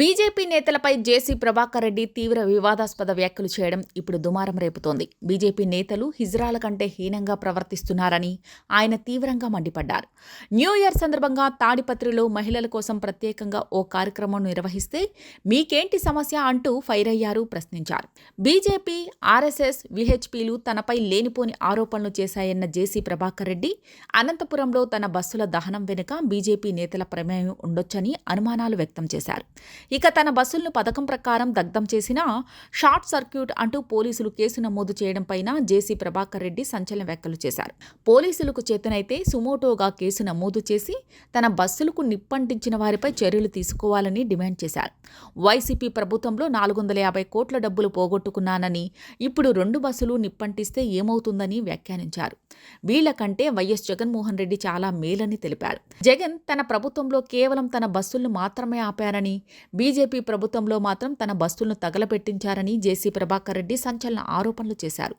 BJP నేతలపై జేసీ ప్రభాకర్ రెడ్డి తీవ్ర వివాదాస్పద వ్యాఖ్యలు చేయడం ఇప్పుడు దుమారం రేపుతోంది. బీజేపీ నేతలు హిజ్రాల కంటే హీనంగా ప్రవర్తిస్తున్నారని ఆయన తీవ్రంగా మండిపడ్డారు. న్యూ ఇయర్ సందర్భంగా తాడిపత్రిలో మహిళల కోసం ప్రత్యేకంగా ఓ కార్యక్రమం నిర్వహిస్తే మీకేంటి సమస్య అంటూ ఫైర్ అయ్యారు ప్రశ్నించారు. బీజేపీ ఆర్ఎస్ఎస్ విహెచ్పీలు తనపై లేనిపోని ఆరోపణలు చేశాయన్న జేసీ ప్రభాకర్ రెడ్డి అనంతపురంలో తన బస్సుల దహనం వెనుక బీజేపీ నేతల ప్రమేయం ఉండొచ్చని అనుమానాలు వ్యక్తం చేశారు. ఇక తన బస్సులను పథకం ప్రకారం దగ్ధం చేసినా షార్ట్ సర్క్యూట్ అంటూ పోలీసులు కేసు నమోదు చేయడం పైన జేసీ ప్రభాకర్ రెడ్డి సంచలన వ్యాఖ్యలు చేశారు. పోలీసులకు చేతనైతే సుమోటోగా కేసు నమోదు చేసి తన బస్సులకు నిప్పంటించిన వారిపై చర్యలు తీసుకోవాలని డిమాండ్ చేశారు. వైసీపీ ప్రభుత్వంలో నాలుగు వందల యాభై కోట్ల డబ్బులు పోగొట్టుకున్నానని ఇప్పుడు రెండు బస్సులు నిప్పంటిస్తే ఏమవుతుందని వ్యాఖ్యానించారు. వీళ్ళకంటే వైఎస్ జగన్మోహన్ రెడ్డి చాలా మేలని తెలిపారు. జగన్ తన ప్రభుత్వంలో కేవలం తన బస్సులను మాత్రమే ఆపారని బీజేపీ ప్రభుత్వంలో మాత్రం తన బస్సులను తగలబెట్టించారని జేసీ ప్రభాకర్ రెడ్డి సంచలన ఆరోపణలు చేశారు.